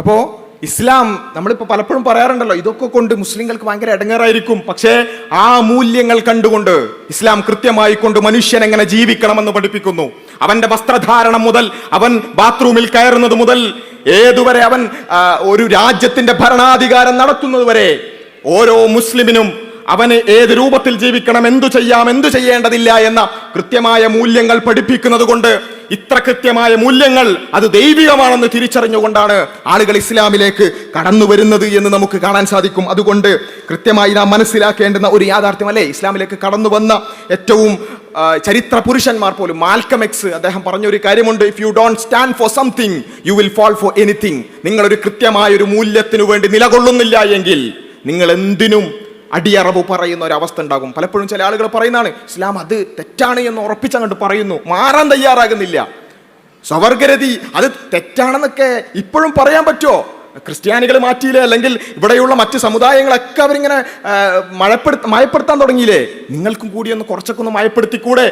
അപ്പോ ഇസ്ലാം നമ്മളിപ്പോ പലപ്പോഴും പറയാറുണ്ടല്ലോ ഇതൊക്കെ കൊണ്ട് മുസ്ലിങ്ങൾക്ക് ഭയങ്കര ഇടങ്ങേറായിരിക്കും പക്ഷേ ആ മൂല്യങ്ങൾ കണ്ടുകൊണ്ട് ഇസ്ലാം കൃത്യമായി കൊണ്ട് മനുഷ്യൻ എങ്ങനെ ജീവിക്കണമെന്ന് പഠിപ്പിക്കുന്നു. അവന്റെ വസ്ത്രധാരണം മുതൽ അവൻ ബാത്റൂമിൽ കയറുന്നത് മുതൽ ഏതുവരെ അവൻ ഒരു രാജ്യത്തിന്റെ ഭരണാധികാരം നടത്തുന്നത് വരെ ഓരോ മുസ്ലിമിനും അവന് ഏത് രൂപത്തിൽ ജീവിക്കണം എന്തു ചെയ്യാം എന്തു ചെയ്യേണ്ടതില്ല എന്ന കൃത്യമായ മൂല്യങ്ങൾ പഠിപ്പിക്കുന്നത് കൊണ്ട് ഇത്ര കൃത്യമായ മൂല്യങ്ങൾ അത് ദൈവികമാണെന്ന് തിരിച്ചറിഞ്ഞുകൊണ്ടാണ് ആളുകൾ ഇസ്ലാമിലേക്ക് കടന്നു വരുന്നത് എന്ന് നമുക്ക് കാണാൻ സാധിക്കും. അതുകൊണ്ട് കൃത്യമായി നാം മനസ്സിലാക്കേണ്ടുന്ന ഒരു യാഥാർത്ഥ്യം അല്ലേ ഇസ്ലാമിലേക്ക് കടന്നു വന്ന ഏറ്റവും ചരിത്ര പുരുഷന്മാർ പോലും മാൽക്കമെക്സ് അദ്ദേഹം പറഞ്ഞൊരു കാര്യമുണ്ട് if you don't stand for something you will fall for anything നിങ്ങളൊരു കൃത്യമായ ഒരു മൂല്യത്തിനു വേണ്ടി നിലകൊള്ളുന്നില്ല എങ്കിൽ നിങ്ങൾ എന്തിനും അടിയറവ് പറയുന്ന ഒരു അവസ്ഥ ഉണ്ടാകും. പലപ്പോഴും ചില ആളുകൾ പറയുന്നതാണ് ഇസ്ലാം അത് തെറ്റാണ് എന്ന് ഉറപ്പിച്ചങ്ങോട്ട് പറയുന്നു. മാറാൻ തയ്യാറാകുന്നില്ല. സ്വവർഗരതി അത് തെറ്റാണെന്നൊക്കെ ഇപ്പോഴും പറയാൻ പറ്റുമോ? ക്രിസ്ത്യാനികൾ മാറ്റിയില്ലേ? അല്ലെങ്കിൽ ഇവിടെയുള്ള മറ്റ് സമുദായങ്ങളൊക്കെ അവരിങ്ങനെ മഴപ്പെടുത്ത മയപ്പെടുത്താൻ തുടങ്ങിയില്ലേ? നിങ്ങൾക്കും കൂടി ഒന്ന് കുറച്ചൊക്കെ ഒന്ന് മയപ്പെടുത്തിക്കൂടെ?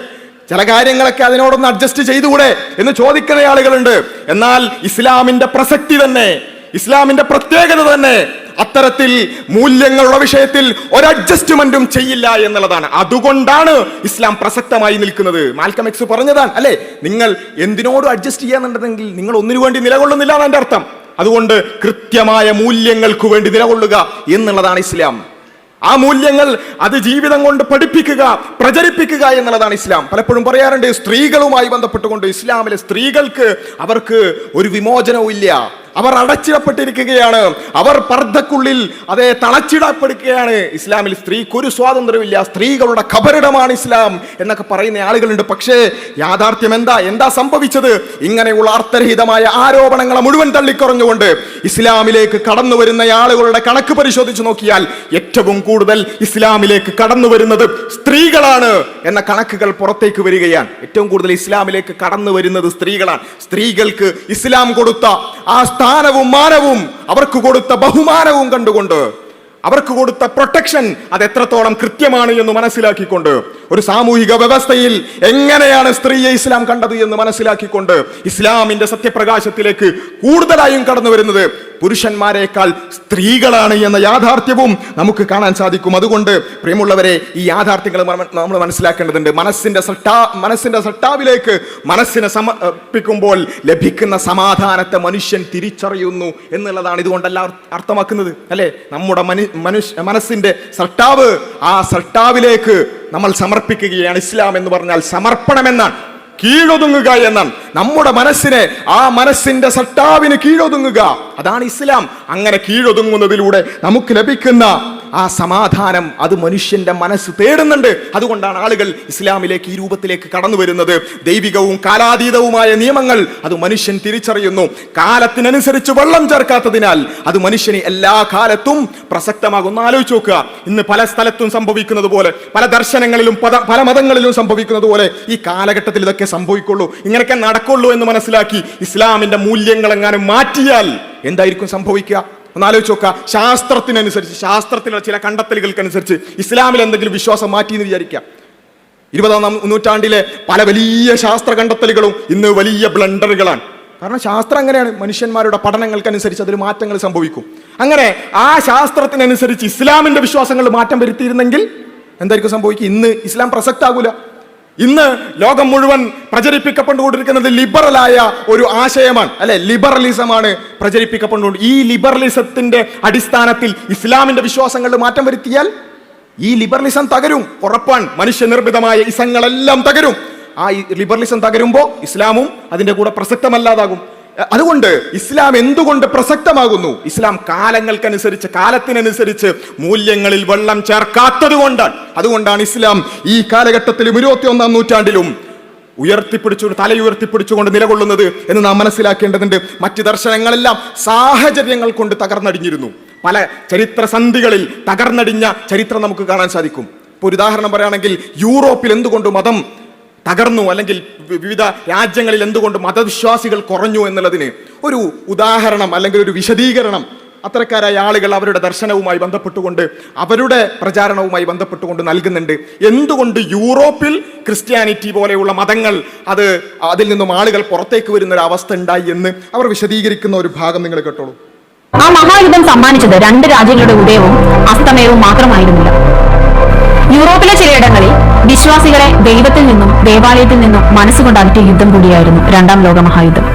ചില കാര്യങ്ങളൊക്കെ അതിനോടൊന്ന് അഡ്ജസ്റ്റ് ചെയ്തുകൂടെ? എന്ന് ചോദിക്കുന്ന ആളുകളുണ്ട്. എന്നാൽ ഇസ്ലാമിന്റെ പ്രസക്തി തന്നെ ഇസ്ലാമിന്റെ പ്രത്യേകത തന്നെ അത്തരത്തിൽ മൂല്യങ്ങളുടെ വിഷയത്തിൽ ഒരു അഡ്ജസ്റ്റ്മെന്റും ചെയ്യില്ല എന്നുള്ളതാണ്. അതുകൊണ്ടാണ് ഇസ്ലാം പ്രസക്തമായി നിൽക്കുന്നത്. മാൽക്കം എക്സ് പറഞ്ഞതാണ് അല്ലെ? നിങ്ങൾ എന്തിനോട് അഡ്ജസ്റ്റ് ചെയ്യാന്നുണ്ടെങ്കിൽ നിങ്ങൾ ഒന്നിനു വേണ്ടി നിലകൊള്ളുന്നില്ല എന്റെ അർത്ഥം. അതുകൊണ്ട് കൃത്യമായ മൂല്യങ്ങൾക്ക് വേണ്ടി നിലകൊള്ളുക എന്നുള്ളതാണ് ഇസ്ലാം. ആ മൂല്യങ്ങൾ അത് ജീവിതം കൊണ്ട് പഠിപ്പിക്കുക പ്രചരിപ്പിക്കുക എന്നുള്ളതാണ് ഇസ്ലാം. പലപ്പോഴും പറയാറുണ്ട് സ്ത്രീകളുമായി ബന്ധപ്പെട്ടുകൊണ്ട് ഇസ്ലാമിലെ സ്ത്രീകൾക്ക് അവർക്ക് ഒരു വിമോചനവും ഇല്ല. അവർ അടച്ചിടപ്പെട്ടിരിക്കുകയാണ്. അവർ പർദ്ധക്കുള്ളിൽ അതേ തളച്ചിടപ്പെടുകയാണ്. ഇസ്ലാമിൽ സ്ത്രീക്ക് ഒരു സ്വാതന്ത്ര്യമില്ല സ്ത്രീകളുടെ ഖബറിടമാണ് ഇസ്ലാം എന്നൊക്കെ പറയുന്ന ആളുകളുണ്ട്. പക്ഷേ യാഥാർത്ഥ്യം എന്താ? എന്താ സംഭവിച്ചത്? ഇങ്ങനെയുള്ള അർത്ഥരഹിതമായ ആരോപണങ്ങളെ മുഴുവൻ തള്ളിക്കുറഞ്ഞുകൊണ്ട് ഇസ്ലാമിലേക്ക് കടന്നു വരുന്ന ആളുകളുടെ കണക്ക് പരിശോധിച്ച് നോക്കിയാൽ ഏറ്റവും കൂടുതൽ ഇസ്ലാമിലേക്ക് കടന്നു വരുന്നത് സ്ത്രീകളാണ് എന്ന കണക്കുകൾ പുറത്തേക്ക് വരികയാണ്. ഏറ്റവും കൂടുതൽ ഇസ്ലാമിലേക്ക് കടന്നു വരുന്നത് സ്ത്രീകളാണ്. സ്ത്രീകൾക്ക് ഇസ്ലാം കൊടുത്ത ആ സ്ഥാനവും മാനവും അവർക്ക് കൊടുത്ത ബഹുമാനവും കണ്ടുകൊണ്ട് അവർക്ക് കൊടുത്ത പ്രൊട്ടക്ഷൻ അത് എത്രത്തോളം കൃത്യമാണ് എന്ന് മനസ്സിലാക്കിക്കൊണ്ട് ഒരു സാമൂഹിക വ്യവസ്ഥയിൽ എങ്ങനെയാണ് സ്ത്രീയെ ഇസ്ലാം കണ്ടത് എന്ന് മനസ്സിലാക്കിക്കൊണ്ട് ഇസ്ലാമിന്റെ സത്യപ്രകാശത്തിലേക്ക് കൂടുതലായും കടന്നു വരുന്നത് പുരുഷന്മാരെക്കാൾ സ്ത്രീകളാണ് എന്ന യാഥാർത്ഥ്യവും നമുക്ക് കാണാൻ സാധിക്കും. അതുകൊണ്ട് പ്രിയമുള്ളവരെ ഈ യാഥാർത്ഥ്യങ്ങൾ നമ്മൾ മനസ്സിലാക്കേണ്ടതുണ്ട്. മനസ്സിന്റെ സട്ടാ മനസ്സിന്റെ സട്ടാവിലേക്ക് മനസ്സിനെ സമർപ്പിക്കുമ്പോൾ ലഭിക്കുന്ന സമാധാനത്തെ മനുഷ്യൻ തിരിച്ചറിയുന്നു എന്നുള്ളതാണ് ഇതുകൊണ്ടല്ല അർത്ഥമാക്കുന്നത്. അല്ലെ? നമ്മുടെ മനു മനുഷ്യ മനസ്സിന്റെ സട്ടാവ് ആ സട്ടാവിലേക്ക് നമ്മൾ സമർപ്പിക്കുകയാണ് ഇസ്ലാം എന്ന് പറഞ്ഞാൽ സമർപ്പണം എന്നാണ് കീഴൊതുങ്ങുക എന്നാണ് നമ്മുടെ മനസ്സിനെ ആ മനസ്സിന്റെ സട്ടാവിന് കീഴൊതുങ്ങുക. അതാണ് ഇസ്ലാം. അങ്ങനെ കീഴൊതുങ്ങുന്നതിലൂടെ നമുക്ക് ലഭിക്കുന്ന ആ സമാധാനം അത് മനുഷ്യന്റെ മനസ്സ് തേടുന്നുണ്ട്. അതുകൊണ്ടാണ് ആളുകൾ ഇസ്ലാമിലേക്ക് ഈ രൂപത്തിലേക്ക് കടന്നു വരുന്നത്. ദൈവികവും കാലാതീതവുമായ നിയമങ്ങൾ അത് മനുഷ്യൻ തിരിച്ചറിയുന്നു. കാലത്തിനനുസരിച്ച് വെള്ളം ചേർക്കാത്തതിനാൽ അത് മനുഷ്യന് എല്ലാ കാലത്തും പ്രസക്തമാകുന്ന ആലോചിച്ച് നോക്കുക. ഇന്ന് പല സ്ഥലത്തും സംഭവിക്കുന്നത് പോലെ പല ദർശനങ്ങളിലും പല മതങ്ങളിലും സംഭവിക്കുന്നത് പോലെ ഈ കാലഘട്ടത്തിൽ ഇതൊക്കെ സംഭവിക്കുള്ളൂ. ഇങ്ങനെയൊക്കെ നടക്കുള്ളൂ എന്ന് മനസ്സിലാക്കി ഇസ്ലാമിന്റെ മൂല്യങ്ങൾ എങ്ങാനും മാറ്റിയാൽ എന്തായിരിക്കും സംഭവിക്കുക? ഒന്ന് ആലോചിച്ച് നോക്കുക ശാസ്ത്രത്തിനനുസരിച്ച് ശാസ്ത്രത്തിലുള്ള ചില കണ്ടെത്തലുകൾക്കനുസരിച്ച് ഇസ്ലാമിൽ എന്തെങ്കിലും വിശ്വാസം മാറ്റി എന്ന് വിചാരിക്കാം. ഇരുപതാം നൂറ്റാണ്ടിലെ പല വലിയ ശാസ്ത്ര കണ്ടെത്തലുകളും ഇന്ന് വലിയ ബ്ലണ്ടറുകളാണ്. കാരണം ശാസ്ത്രം അങ്ങനെയാണ്. മനുഷ്യന്മാരുടെ പഠനങ്ങൾക്കനുസരിച്ച് അതിൽ മാറ്റങ്ങൾ സംഭവിക്കും. അങ്ങനെ ആ ശാസ്ത്രത്തിനനുസരിച്ച് ഇസ്ലാമിന്റെ വിശ്വാസങ്ങൾ മാറ്റം വരുത്തിയിരുന്നെങ്കിൽ എന്തായിരിക്കും സംഭവിക്കുക? ഇന്ന് ഇസ്ലാം പ്രസക്താകൂല. ഇന്ന് ലോകം മുഴുവൻ പ്രചരിപ്പിക്കപ്പെട്ടുകൊണ്ടിരിക്കുന്നത് ലിബറലായ ഒരു ആശയമാണ്. അല്ലെ ലിബറലിസമാണ് പ്രചരിപ്പിക്കപ്പെട്ടുകൊണ്ട് ഈ ലിബറലിസത്തിന്റെ അടിസ്ഥാനത്തിൽ ഇസ്ലാമിന്റെ വിശ്വാസങ്ങളിൽ മാറ്റം വരുത്തിയാൽ ഈ ലിബറലിസം തകരും. ഉറപ്പാണ് മനുഷ്യനിർമ്മിതമായ ഇസങ്ങളെല്ലാം തകരും. ആ ലിബറലിസം തകരുമ്പോൾ ഇസ്ലാമും അതിന്റെ കൂടെ പ്രസക്തമല്ലാതാകും. അതുകൊണ്ട് ഇസ്ലാം എന്തുകൊണ്ട് പ്രസക്തമാകുന്നു? ഇസ്ലാം കാലങ്ങൾക്കനുസരിച്ച് കാലത്തിനനുസരിച്ച് മൂല്യങ്ങളിൽ വെള്ളം ചേർക്കാത്തത് കൊണ്ടാണ്. അതുകൊണ്ടാണ് ഇസ്ലാം ഈ കാലഘട്ടത്തിലും ഇരുപത്തി ഒന്നാം നൂറ്റാണ്ടിലും ഉയർത്തിപ്പിടിച്ചു തലയുയർത്തിപ്പിടിച്ചുകൊണ്ട് നിലകൊള്ളുന്നത് എന്ന് നാം മനസ്സിലാക്കേണ്ടതുണ്ട്. മറ്റ് ദർശനങ്ങളെല്ലാം സാഹചര്യങ്ങൾ കൊണ്ട് തകർന്നടിഞ്ഞിരുന്നു. പല ചരിത്രസന്ധികളിൽ തകർന്നടിഞ്ഞ ചരിത്രം നമുക്ക് കാണാൻ സാധിക്കും. ഇപ്പോൾ ഉദാഹരണം പറയുകയാണെങ്കിൽ യൂറോപ്പിൽ എന്തുകൊണ്ട് മതം തകർന്നു അല്ലെങ്കിൽ വിവിധ രാജ്യങ്ങളിൽ എന്തുകൊണ്ട് മതവിശ്വാസികൾ കുറഞ്ഞു എന്നുള്ളതിന് ഒരു ഉദാഹരണം അല്ലെങ്കിൽ ഒരു വിശദീകരണം. അത്തരക്കാരായ ആളുകൾ അവരുടെ ദർശനവുമായി ബന്ധപ്പെട്ടുകൊണ്ട് അവരുടെ പ്രചാരണവുമായി ബന്ധപ്പെട്ടുകൊണ്ട് നൽകുന്നുണ്ട്. എന്തുകൊണ്ട് യൂറോപ്പിൽ ക്രിസ്ത്യാനിറ്റി പോലെയുള്ള മതങ്ങൾ അത് അതിൽ നിന്നും ആളുകൾ പുറത്തേക്ക് വരുന്ന ഒരു അവസ്ഥ ഉണ്ടായി എന്ന് അവർ വിശദീകരിക്കുന്ന ഒരു ഭാഗം നിങ്ങൾ കേട്ടോളൂ. ആ മഹായുദ്ധം സമ്മാനിച്ചത് രണ്ട് രാജ്യങ്ങളുടെ ഉദയവും അസ്തമയവും മാത്രമായിരുന്നില്ല. യൂറോപ്പിലെ ചിലയിടങ്ങളിൽ വിശ്വാസികളെ ദൈവത്തിൽ നിന്നും ദേവാലയത്തിൽ നിന്നും മനസ്സുകൊണ്ട് അകറ്റിയ യുദ്ധം കൂടിയായിരുന്നു രണ്ടാം ലോക മഹായുദ്ധം.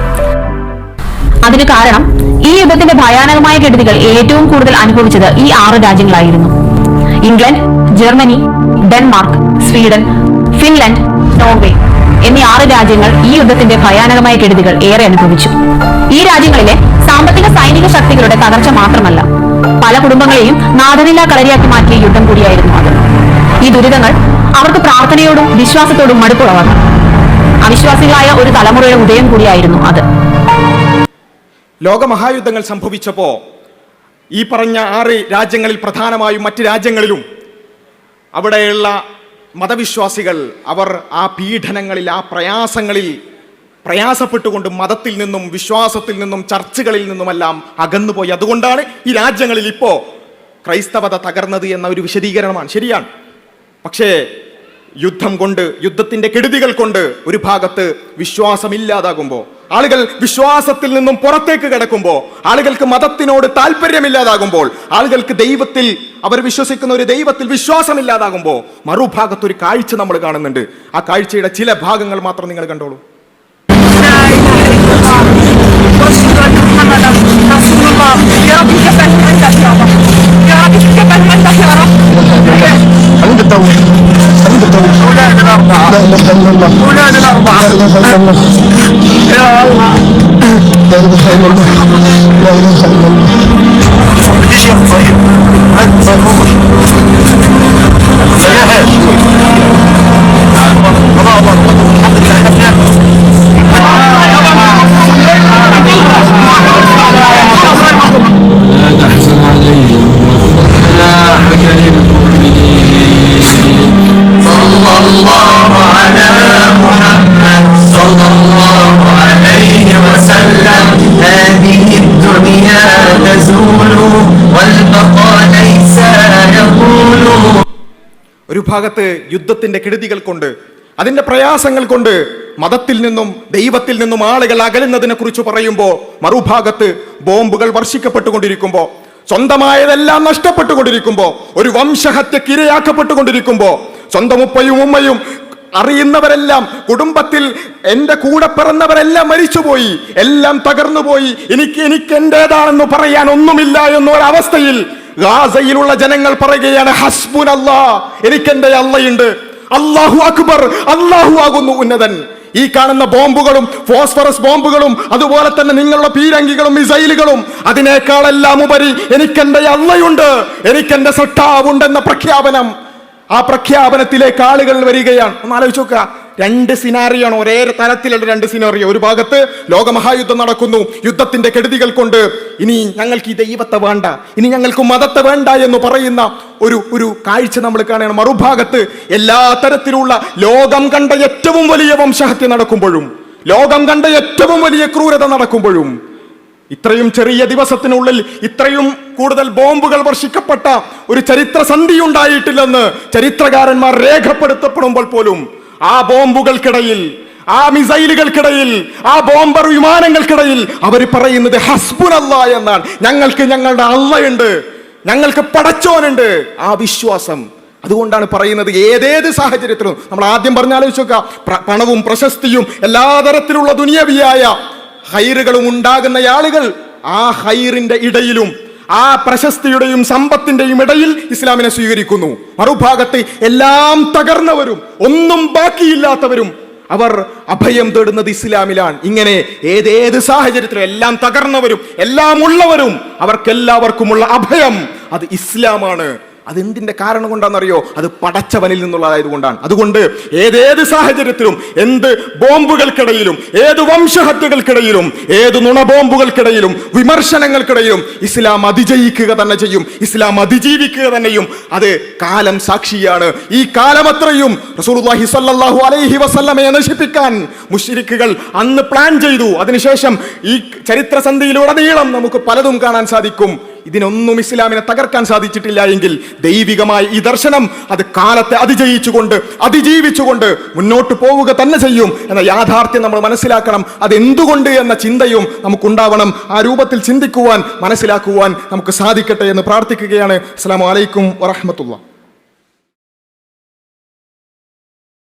അതിന് കാരണം ഈ യുദ്ധത്തിന്റെ ഭയാനകമായ കെടുതികൾ ഏറ്റവും കൂടുതൽ അനുഭവിച്ചത് ഈ ആറ് രാജ്യങ്ങളായിരുന്നു. England Germany Denmark Sweden Finland Norway എന്നീ ആറ് രാജ്യങ്ങൾ ഈ യുദ്ധത്തിന്റെ ഭയാനകമായ കെടുതികൾ ഏറെ അനുഭവിച്ചു. ഈ രാജ്യങ്ങളിലെ സാമ്പത്തിക സൈനിക ശക്തികളുടെ തകർച്ച മാത്രമല്ല പല കുടുംബങ്ങളെയും നാഥനില കളരിയാക്കി മാറ്റിയ യുദ്ധം കൂടിയായിരുന്നു അത്. ഈ ദുരിതങ്ങൾ അവർക്ക് പ്രാർത്ഥനയോടും വിശ്വാസത്തോടും മടുപ്പുളവാക്കി അവിശ്വാസികളായ ഒരു തലമുറയുടെ ഉദയം കൂടിയായിരുന്നു അത്. ലോകമഹായുദ്ധങ്ങൾ സംഭവിച്ചപ്പോ ഈ പറഞ്ഞ ആറ് രാജ്യങ്ങളിൽ പ്രധാനമായും മറ്റ് രാജ്യങ്ങളിലും അവിടെയുള്ള മതവിശ്വാസികൾ അവർ ആ പീഡനങ്ങളിൽ ആ പ്രയാസങ്ങളിൽ പ്രയാസപ്പെട്ടുകൊണ്ട് മതത്തിൽ നിന്നും വിശ്വാസത്തിൽ നിന്നും ചർച്ചകളിൽ നിന്നുമെല്ലാം അകന്നുപോയി. അതുകൊണ്ടാണ് ഈ രാജ്യങ്ങളിൽ ഇപ്പോൾ ക്രൈസ്തവത തകർന്നത് എന്ന ഒരു വിശദീകരണമാണ്. ശരിയാണ്. പക്ഷേ യുദ്ധം കൊണ്ട് യുദ്ധത്തിന്റെ കെടുതികൾ കൊണ്ട് ഒരു ഭാഗത്ത് വിശ്വാസമില്ലാതാകുമ്പോൾ ആളുകൾ വിശ്വാസത്തിൽ നിന്നും പുറത്തേക്ക് കിടക്കുമ്പോൾ ആളുകൾക്ക് മതത്തിനോട് താല്പര്യമില്ലാതാകുമ്പോൾ ആളുകൾക്ക് ദൈവത്തിൽ അവർ വിശ്വസിക്കുന്ന ഒരു ദൈവത്തിൽ വിശ്വാസമില്ലാതാകുമ്പോൾ മറുഭാഗത്ത് ഒരു കാഴ്ച നമ്മൾ കാണുന്നുണ്ട്. ആ കാഴ്ചയുടെ ചില ഭാഗങ്ങൾ മാത്രം നിങ്ങൾ കണ്ടോളൂ. الدولة. حبيب الدولة. أولاد الأربعة. لا إله إلا الله. أولاد الأربعة. لا إله إلا الله. يا الله. لا إله إلا الله. لا إله إلا الله. ليش يا طيب؟ أنت طيب ഭാഗത്ത് യുദ്ധത്തിന്റെ കെടുതികൾ കൊണ്ട് അതിന്റെ പ്രയാസങ്ങൾ കൊണ്ട് മതത്തിൽ നിന്നും ദൈവത്തിൽ നിന്നും ആളുകൾ അകലുന്നതിനെ കുറിച്ച് പറയുമ്പോൾ മറുഭാഗത്ത് ബോംബുകൾ വർഷിക്കപ്പെട്ടുകൊണ്ടിരിക്കുമ്പോൾ സ്വന്തമായതെല്ലാം നഷ്ടപ്പെട്ടുകൊണ്ടിരിക്കുമ്പോൾ ഒരു വംശഹത്യക്ക് ഇരയാക്കപ്പെട്ടുകൊണ്ടിരിക്കുമ്പോൾ സ്വന്തം ഉപ്പയും ഉമ്മയും അറിയുന്നവരെല്ലാം കുടുംബത്തിൽ എന്റെ കൂടെ പിറന്നവരെല്ലാം മരിച്ചുപോയി എല്ലാം തകർന്നുപോയി എനിക്ക് എനിക്ക് എന്റേതാണെന്ന് പറയാൻ ഒന്നുമില്ല എന്നൊരവസ്ഥയിൽ ഗാസയിലുള്ള ജനങ്ങൾ പറയുകയാണ് ഹസ്ബുൻ അല്ലാ എനിക്ക് എന്റെ അള്ളയുണ്ട്. അള്ളാഹു അക്ബർ അള്ളാഹു ആകുന്നു ഉന്നതൻ. ഈ കാണുന്ന ബോംബുകളും ഫോസ്ഫറസ് ബോംബുകളും അതുപോലെ തന്നെ നിങ്ങളുടെ പീരങ്കികളും മിസൈലുകളും അതിനേക്കാളെല്ലാം ഉപരി എനിക്കെന്റെ അള്ളയുണ്ട് എനിക്കെന്റെ സട്ടാവുണ്ടെന്ന പ്രഖ്യാപനം ആ പ്രഖ്യാപനത്തിലേക്ക് ആളുകൾ വരികയാണ്. ഒന്ന് ആലോചിച്ച് നോക്കുക. രണ്ട് സിനാറിയാണ് ഒരേ തരത്തിലുള്ള രണ്ട് സിനാറിയോ. ഒരു ഭാഗത്ത് ലോകമഹായുദ്ധം നടക്കുന്നു യുദ്ധത്തിന്റെ കെടുതികൾ കൊണ്ട് ഇനി ഞങ്ങൾക്ക് ഈ ദൈവത്തെ വേണ്ട ഇനി ഞങ്ങൾക്ക് മതത്തെ വേണ്ട എന്ന് പറയുന്ന ഒരു ഒരു കാഴ്ച നമ്മൾ കാണുകയാണ്. മറുഭാഗത്ത് എല്ലാ തരത്തിലുള്ള ലോകം കണ്ട ഏറ്റവും വലിയ വംശഹത്യ നടക്കുമ്പോഴും ലോകം കണ്ട ഏറ്റവും വലിയ ക്രൂരത നടക്കുമ്പോഴും ഇത്രയും ചെറിയ ദിവസത്തിനുള്ളിൽ ഇത്രയും കൂടുതൽ ബോംബുകൾ വർഷിക്കപ്പെട്ട ഒരു ചരിത്ര സന്ധി ഉണ്ടായിട്ടില്ലെന്ന് ചരിത്രകാരന്മാർ രേഖപ്പെടുത്തപ്പെടുമ്പോൾ പോലും ആ ബോംബുകൾക്കിടയിൽ ആ മിസൈലുകൾക്കിടയിൽ ആ ബോംബർ വിമാനങ്ങൾക്കിടയിൽ അവർ പറയുന്നത് ഹസ്ബുൻ അല്ല എന്നാണ്. ഞങ്ങൾക്ക് ഞങ്ങളുടെ അള്ളയുണ്ട് ഞങ്ങൾക്ക് പടച്ചോനുണ്ട്. ആ വിശ്വാസം. അതുകൊണ്ടാണ് പറയുന്നത് ഏതേത് സാഹചര്യത്തിലും. നമ്മൾ ആദ്യം പറഞ്ഞാലോ നോക്കുക പണവും പ്രശസ്തിയും എല്ലാ തരത്തിലുള്ള ദുനിയവിയായ ഹൈറുകളും ഉണ്ടാകുന്ന ആളുകൾ ആ ഹൈറിന്റെ ഇടയിലും ആ പ്രശസ്തിയുടെയും സമ്പത്തിന്റെയും ഇടയിൽ ഇസ്ലാമിനെ സ്വീകരിക്കുന്നു. മറുഭാഗത്ത് എല്ലാം തകർന്നവരും ഒന്നും ബാക്കിയില്ലാത്തവരും അവർ അഭയം തേടുന്നത് ഇസ്ലാമിലാണ്. ഇങ്ങനെ ഏതേത് സാഹചര്യത്തിലും എല്ലാം തകർന്നവരും എല്ലാം ഉള്ളവരും അവർക്കെല്ലാവർക്കുമുള്ള അഭയം അത് ഇസ്ലാമാണ്. അതെന്തിന്റെ കാരണം കൊണ്ടാണെന്നറിയോ? അത് പടച്ചവനിൽ നിന്നുള്ളതായത് കൊണ്ടാണ് അതുകൊണ്ട് ഏതേത് സാഹചര്യത്തിലും എന്ത് ബോംബുകൾക്കിടയിലും ഏത് വംശഹത്യകൾക്കിടയിലും ഏത് നുണബോംബുകൾക്കിടയിലും വിമർശനങ്ങൾക്കിടയിലും ഇസ്ലാം അതിജയിക്കുക തന്നെ ചെയ്യും. ഇസ്ലാം അതിജീവിക്കുക തന്നെയും അത് കാലം സാക്ഷിയാണ്. ഈ കാലമത്രയും റസൂലുള്ളാഹി സ്വല്ലല്ലാഹു അലൈഹി വസല്ലമയെ നശിപ്പിക്കാൻ മുഷിരിക്കുകൾ അന്ന് പ്ലാൻ ചെയ്തു. അതിനുശേഷം ഈ ചരിത്ര സന്ധിയിലുടനീളം നമുക്ക് പലതും കാണാൻ സാധിക്കും. ഇതിനൊന്നും ഇസ്ലാമിനെ തകർക്കാൻ സാധിച്ചിട്ടില്ല എങ്കിൽ ദൈവികമായ ഈ ദർശനം അത് കാലത്തെ അതിജയിച്ചുകൊണ്ട് അതിജീവിച്ചുകൊണ്ട് മുന്നോട്ട് പോവുക തന്നെ ചെയ്യും എന്ന യാഥാർത്ഥ്യം നമ്മൾ മനസ്സിലാക്കണം. അതെന്തുകൊണ്ട് എന്ന ചിന്തയും നമുക്കുണ്ടാവണം. ആ രൂപത്തിൽ ചിന്തിക്കുവാൻ മനസ്സിലാക്കുവാൻ നമുക്ക് സാധിക്കട്ടെ എന്ന് പ്രാർത്ഥിക്കുകയാണ്. അസ്സാം വലൈക്കും വറഹമത്തുള്ള